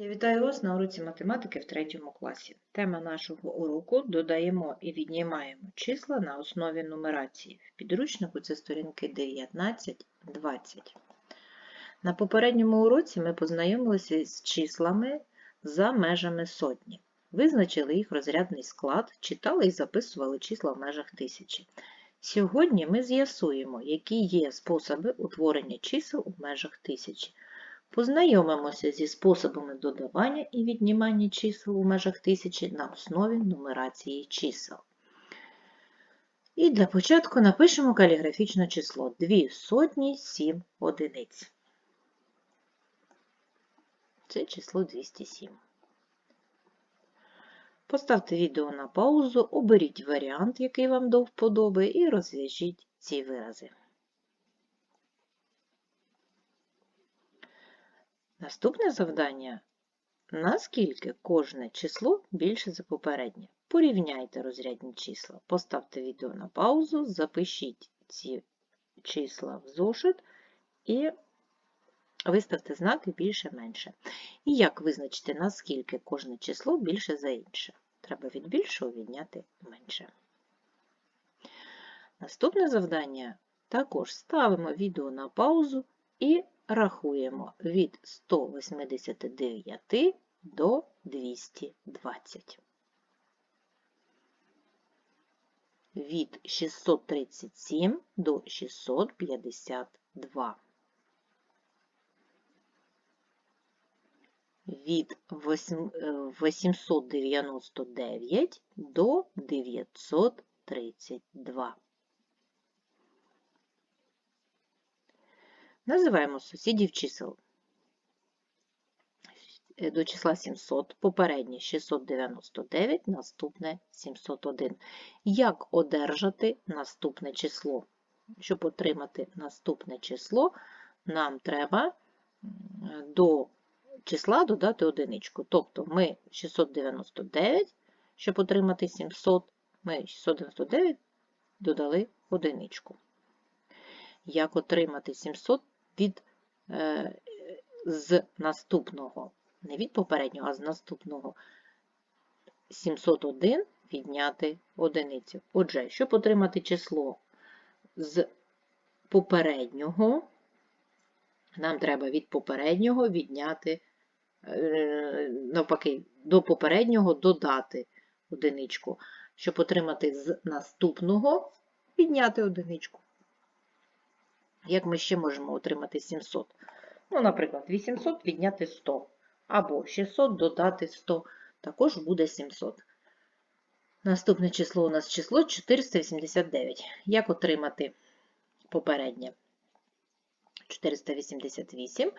Я вітаю вас на уроці математики в третьому класі. Тема нашого уроку додаємо і віднімаємо числа на основі нумерації. В підручнику це сторінки 19-20. На попередньому уроці ми познайомилися з числами за межами сотні. Визначили їх розрядний склад, читали і записували числа в межах тисячі. Сьогодні ми з'ясуємо, які є способи утворення чисел у межах тисячі. Познайомимося зі способами додавання і віднімання чисел у межах тисячі на основі нумерації чисел. І для початку напишемо каліграфічне число 2 сотні 7 одиниць. Це число 207. Поставте відео на паузу, оберіть варіант, який вам до вподоби, і розв'яжіть ці вирази. Наступне завдання. Наскільки кожне число більше за попереднє? Порівняйте розрядні числа. Поставте відео на паузу, запишіть ці числа в зошит і виставте знаки більше-менше. І як визначити, наскільки кожне число більше за інше? Треба від більшого відняти менше. Наступне завдання також ставимо відео на паузу і рахуємо від 189 до 220. Від 637 до 652. Від 899 до 932. Називаємо сусідів чисел. До числа 700, попереднє 699, наступне 701. Як одержати наступне число? Щоб отримати наступне число, нам треба до числа додати одиничку. Тобто ми 699, щоб отримати 700, ми 699 додали одиничку. Як отримати 700 від, е, з наступного, не від попереднього, а з наступного 701 відняти одиницю. Отже, щоб отримати число з попереднього, нам треба від попереднього відняти, е, навпаки, до попереднього додати одиничку. Щоб отримати з наступного, відняти одиничку. Як ми ще можемо отримати 700? Ну, наприклад, 800 відняти 100, або 600 додати 100, також буде 700. Наступне число у нас число 489. Як отримати попереднє? 488,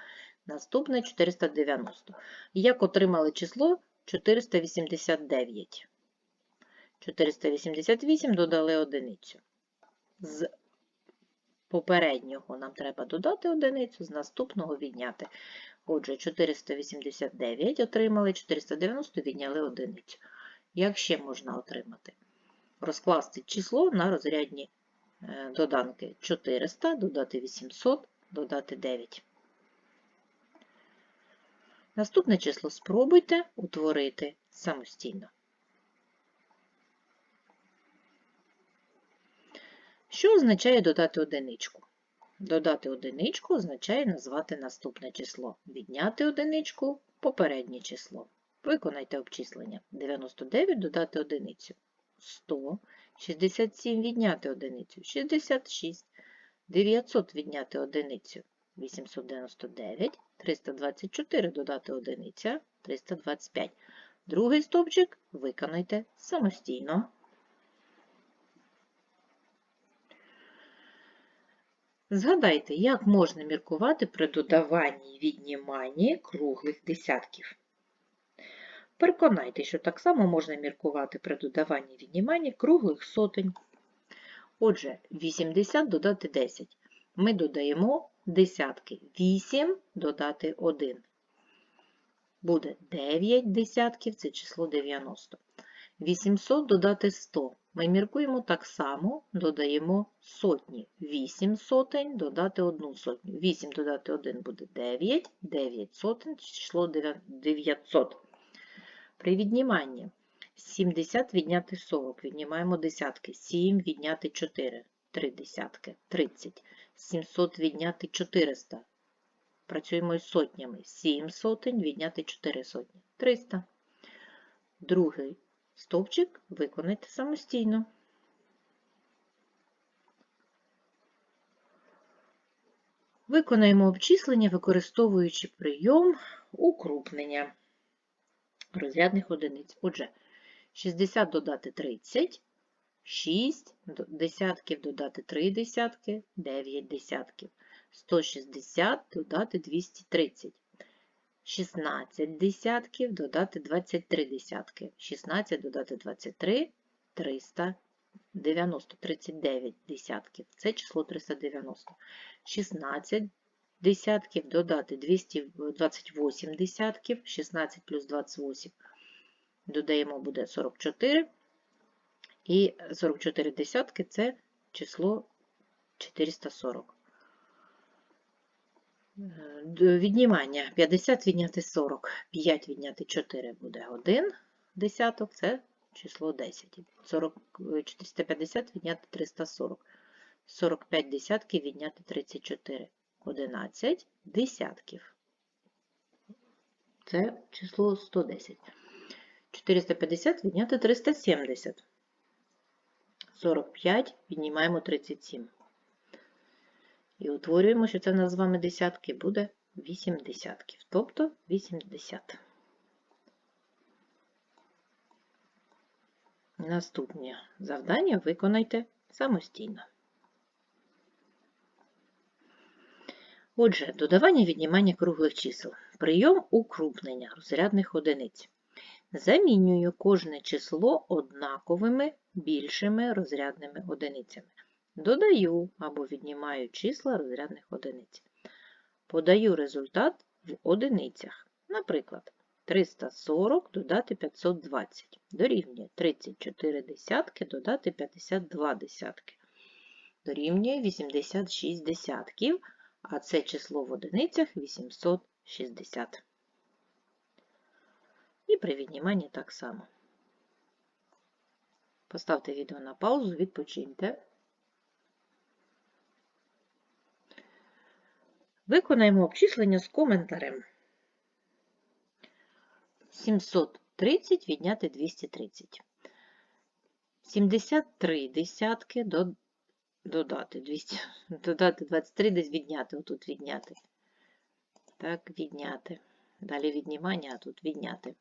наступне 490. Як отримали число 489? 488 додали одиницю. З попереднього нам треба додати одиницю, з наступного відняти. Отже, 489 отримали, 490 відняли одиницю. Як ще можна отримати? Розкласти число на розрядні е, доданки 400, додати 800, додати 9. Наступне число спробуйте утворити самостійно. Що означає додати одиничку? Додати одиничку означає назвати наступне число. Відняти одиничку попереднє число. Виконайте обчислення. 99 додати одиницю. 100. 67 відняти одиницю. 66. 900 відняти одиницю. 899. 324 додати одиниця. 325. Другий стовпчик виконайте самостійно. Згадайте, як можна міркувати при додаванні і відніманні круглих десятків. Переконайте, що так само можна міркувати при додаванні і відніманні круглих сотень. Отже, 80 додати 10. Ми додаємо десятки. 8 додати 1. Буде 9 десятків, це число 90. 800 додати 100. Ми міркуємо так само, додаємо сотні. 8 сотень додати 1 сотню. 8 додати 1 буде 9, 9 сотень, число 900. При відніманні 70 відняти 40, віднімаємо десятки. 7 відняти 4, 3 десятки, 30. 700 відняти 400. Працюємо із сотнями. 7 сотень відняти 4 сотні. 300. Другий стовпчик виконайте самостійно. Виконаємо обчислення, використовуючи прийом укрупнення розрядних одиниць. Отже, 60 додати 30, 6 десятків додати 3 десятки, 9 десятків. 160 додати 230. 16 десятків додати 23 десятки. 16 додати 23 390, 39 десятків. Це число 390. 16 десятків додати 228 десятків. 16 плюс 28 додаємо буде 44. І 44 десятки це число 440. Віднімання 50 відняти 40, 5 відняти 4 буде 1 десяток, це число 10. 40, е, 450 відняти 340, 45 десятків відняти 34, 11 десятків. Це число 110. 450 відняти 370. 45 віднімаємо 37. І утворюємо, що це в нас з вами десятки, буде 8 десятків, тобто 80. Наступні завдання виконайте самостійно. Отже, додавання віднімання круглих чисел. Прийом укрупнення розрядних одиниць. Замінюю кожне число однаковими більшими розрядними одиницями. Додаю або віднімаю числа розрядних одиниць. Подаю результат в одиницях. Наприклад, 340 додати 520 дорівнює 34 десятки додати 52 десятки. Дорівнює 86 десятків, а це число в одиницях 860. І при відніманні так само. Поставте відео на паузу, відпочиньте. Виконаємо обчислення з коментарем. 730 відняти 230. 73 десятки до- додати 200, додати 23 десь відняти, отут відняти. Так, відняти. Далі віднімання, а тут відняти.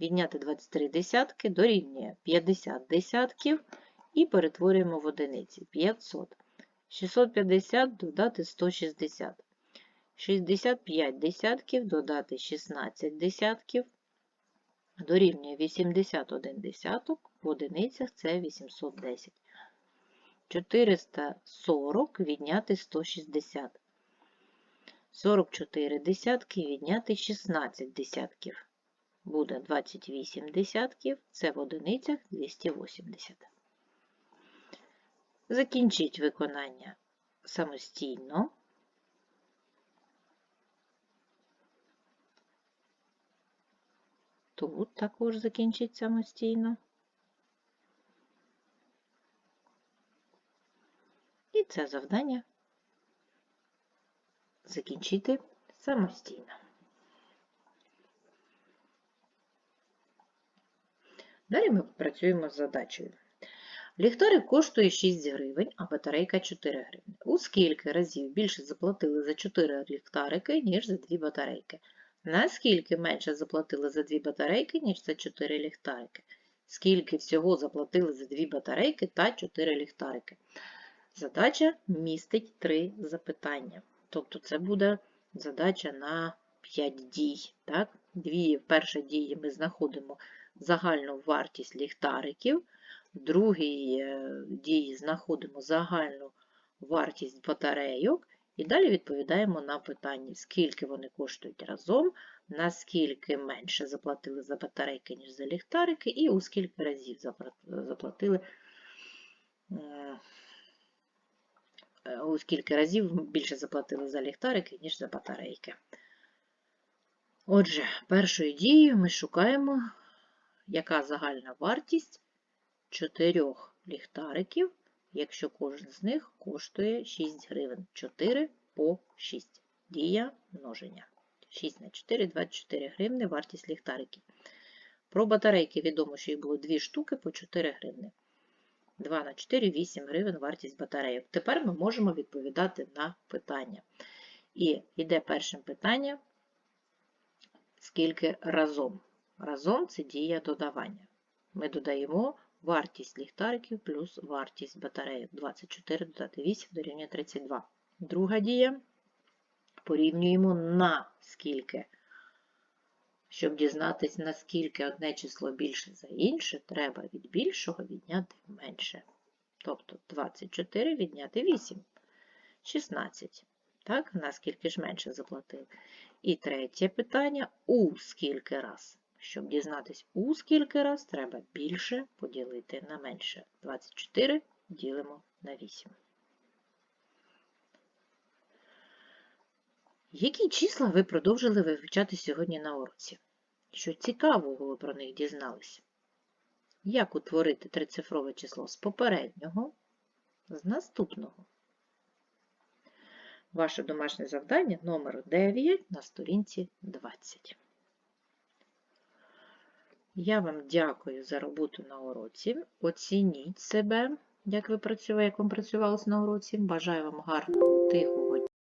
Відняти 23 десятки дорівнює 50 десятків і перетворюємо в одиниці 500. 650 додати 160. 65 десятків додати 16 десятків дорівнює 81 десяток, в одиницях це 810. 440 відняти 160. 44 десятки відняти 16 десятків. Буде 28 десятків, це в одиницях 280. Закінчіть виконання самостійно. Тут також закінчіть самостійно. І це завдання закінчити самостійно. Далі ми працюємо з задачею. Ліхтарик коштує 6 гривень, а батарейка 4 гривні. У скільки разів більше заплатили за 4 ліхтарики, ніж за 2 батарейки? Наскільки менше заплатили за 2 батарейки, ніж за 4 ліхтарики? Скільки всього заплатили за 2 батарейки та 4 ліхтарики? Задача містить 3 запитання. Тобто це буде задача на 5 дій. Так? Дві в першій дії ми знаходимо загальну вартість ліхтариків, другій е, дії знаходимо загальну вартість батарейок, І далі відповідаємо на питання, скільки вони коштують разом, наскільки менше заплатили за батарейки, ніж за ліхтарики, і у скільки разів заплатили, е, у скільки разів більше заплатили за ліхтарики, ніж за батарейки. Отже, першою дією ми шукаємо, яка загальна вартість чотирьох ліхтариків, якщо кожен з них коштує 6 гривень. 4 по 6. Дія множення. 6 на 4 – 24 гривни вартість ліхтариків. Про батарейки відомо, що їх було 2 штуки по 4 гривни. 2 на 4 – 8 гривень вартість батарейок. Тепер ми можемо відповідати на питання. І йде першим питання, скільки разом. Разом це дія додавання. Ми додаємо вартість ліхтариків плюс вартість батарейок. 24 додати 8 дорівнює 32. Друга дія. Порівнюємо на скільки. Щоб дізнатися, наскільки одне число більше за інше, треба від більшого відняти менше. Тобто 24 відняти 8. 16. Так, наскільки ж менше заплатили. І третє питання у скільки раз. Щоб дізнатись у скільки раз, треба більше поділити на менше. 24 ділимо на 8. Які числа ви продовжили вивчати сьогодні на уроці? Що цікавого ви про них дізналися? Як утворити трицифрове число з попереднього, з наступного? Ваше домашнє завдання номер 9 на сторінці 20. Я вам дякую за роботу на уроці. Оцініть себе, як ви працювали, як вам працювалося на уроці. Бажаю вам гарного, тихого.